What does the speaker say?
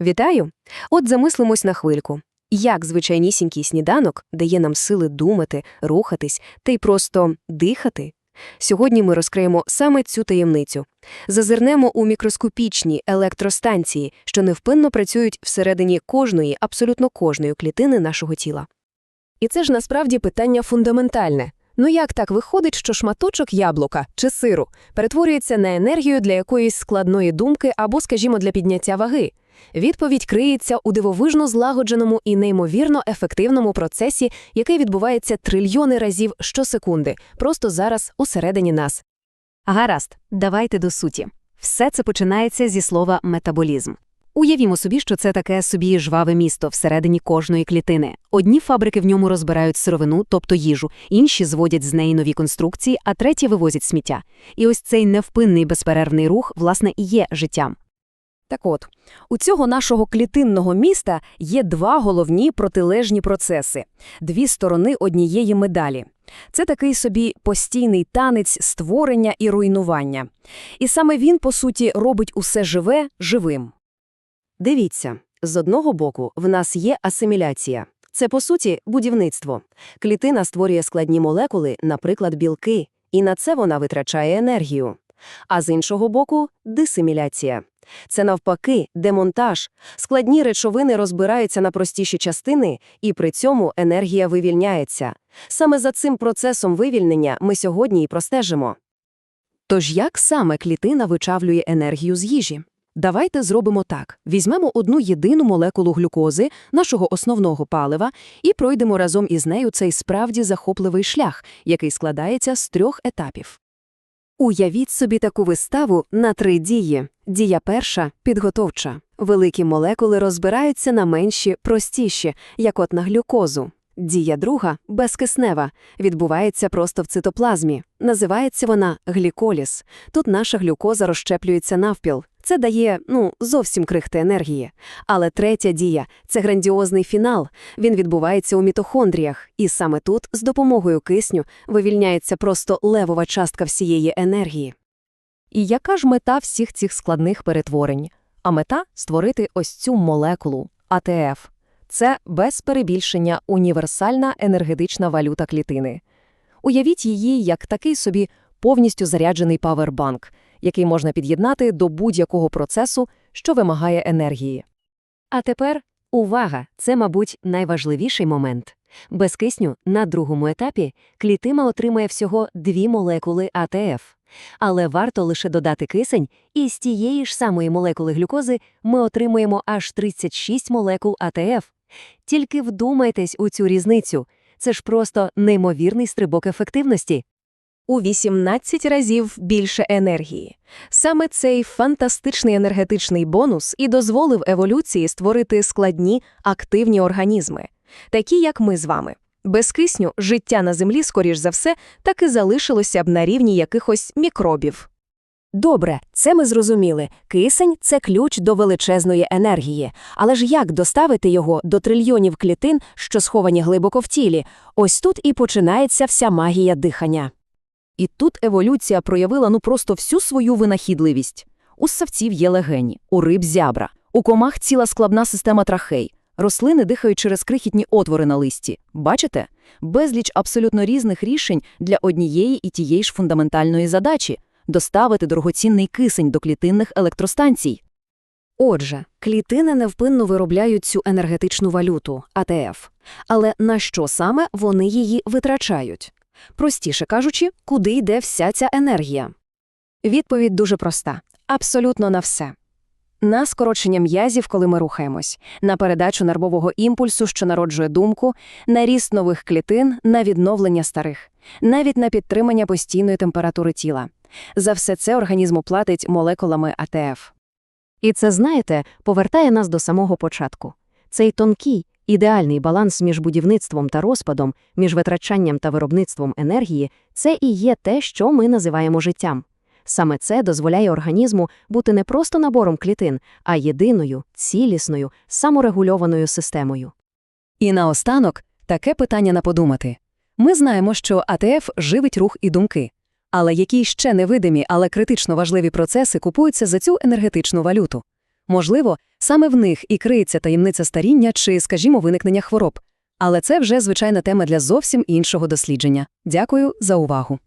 Вітаю! От замислимось на хвильку. Як звичайнісінький сніданок дає нам сили думати, рухатись та й просто дихати? Сьогодні ми розкриємо саме цю таємницю. Зазирнемо у мікроскопічні електростанції, що невпинно працюють всередині кожної, абсолютно кожної клітини нашого тіла. І це ж насправді питання фундаментальне. Ну як так виходить, що шматочок яблука чи сиру перетворюється на енергію для якоїсь складної думки або, скажімо, для підняття ваги? Відповідь криється у дивовижно злагодженому і неймовірно ефективному процесі, який відбувається трильйони разів щосекунди, просто зараз усередині нас. Гаразд, давайте до суті. Все це починається зі слова метаболізм. Уявімо собі, що це таке собі жваве місто всередині кожної клітини. Одні фабрики в ньому розбирають сировину, тобто їжу, інші зводять з неї нові конструкції, а треті вивозять сміття. І ось цей невпинний безперервний рух, власне, і є життям. Так от, у цього нашого клітинного міста є два головні протилежні процеси, дві сторони однієї медалі. Це такий собі постійний танець створення і руйнування. І саме він, по суті, робить усе живе живим. Дивіться, з одного боку в нас є асиміляція. Це, по суті, будівництво. Клітина створює складні молекули, наприклад, білки, і на це вона витрачає енергію. А з іншого боку – дисиміляція. Це навпаки демонтаж. Складні речовини розбираються на простіші частини, і при цьому енергія вивільняється. Саме за цим процесом вивільнення ми сьогодні і простежимо. Тож як саме клітина вичавлює енергію з їжі? Давайте зробимо так. Візьмемо одну єдину молекулу глюкози, нашого основного палива, і пройдемо разом із нею цей справді захопливий шлях, який складається з трьох етапів. Уявіть собі таку виставу на три дії. Дія перша – підготовча. Великі молекули розбираються на менші, простіші, як от на глюкозу. Дія друга – безкиснева, відбувається просто в цитоплазмі. Називається вона гліколіз. Тут наша глюкоза розщеплюється навпіл. Це дає, ну, зовсім крихти енергії. Але третя дія – це грандіозний фінал. Він відбувається у мітохондріях, і саме тут, з допомогою кисню, вивільняється просто левова частка всієї енергії. І яка ж мета всіх цих складних перетворень? А мета – створити ось цю молекулу – АТФ. Це, без перебільшення, універсальна енергетична валюта клітини. Уявіть її як такий собі повністю заряджений павербанк, який можна під'єднати до будь-якого процесу, що вимагає енергії. А тепер увага! Це, мабуть, найважливіший момент. Без кисню на другому етапі клітина отримує всього дві молекули АТФ. Але варто лише додати кисень, і з тієї ж самої молекули глюкози ми отримуємо аж 36 молекул АТФ. Тільки вдумайтесь у цю різницю. Це ж просто неймовірний стрибок ефективності. У 18 разів більше енергії. Саме цей фантастичний енергетичний бонус і дозволив еволюції створити складні, активні організми, такі як ми з вами. Без кисню життя на Землі, скоріш за все, так і залишилося б на рівні якихось мікробів. Добре, це ми зрозуміли. Кисень – це ключ до величезної енергії. Але ж як доставити його до трильйонів клітин, що сховані глибоко в тілі? Ось тут і починається вся магія дихання. І тут еволюція проявила ну просто всю свою винахідливість. У ссавців є легені, у риб зябра, у комах ціла складна система трахей. Рослини дихають через крихітні отвори на листі. Бачите? Безліч абсолютно різних рішень для однієї і тієї ж фундаментальної задачі – доставити дорогоцінний кисень до клітинних електростанцій. Отже, клітини невпинно виробляють цю енергетичну валюту – АТФ. Але на що саме вони її витрачають? Простіше кажучи, куди йде вся ця енергія? Відповідь дуже проста. Абсолютно на все. На скорочення м'язів, коли ми рухаємось, на передачу нервового імпульсу, що народжує думку, на ріст нових клітин, на відновлення старих, навіть на підтримання постійної температури тіла. За все це організму платить молекулами АТФ. І це, знаєте, повертає нас до самого початку. Цей тонкий, ідеальний баланс між будівництвом та розпадом, між витрачанням та виробництвом енергії – це і є те, що ми називаємо життям. Саме це дозволяє організму бути не просто набором клітин, а єдиною, цілісною, саморегульованою системою. І наостанок таке питання на подумати. Ми знаємо, що АТФ живить рух і думки. Але які ще невидимі, але критично важливі процеси купуються за цю енергетичну валюту? Можливо, саме в них і криється таємниця старіння чи, скажімо, виникнення хвороб. Але це вже звичайна тема для зовсім іншого дослідження. Дякую за увагу.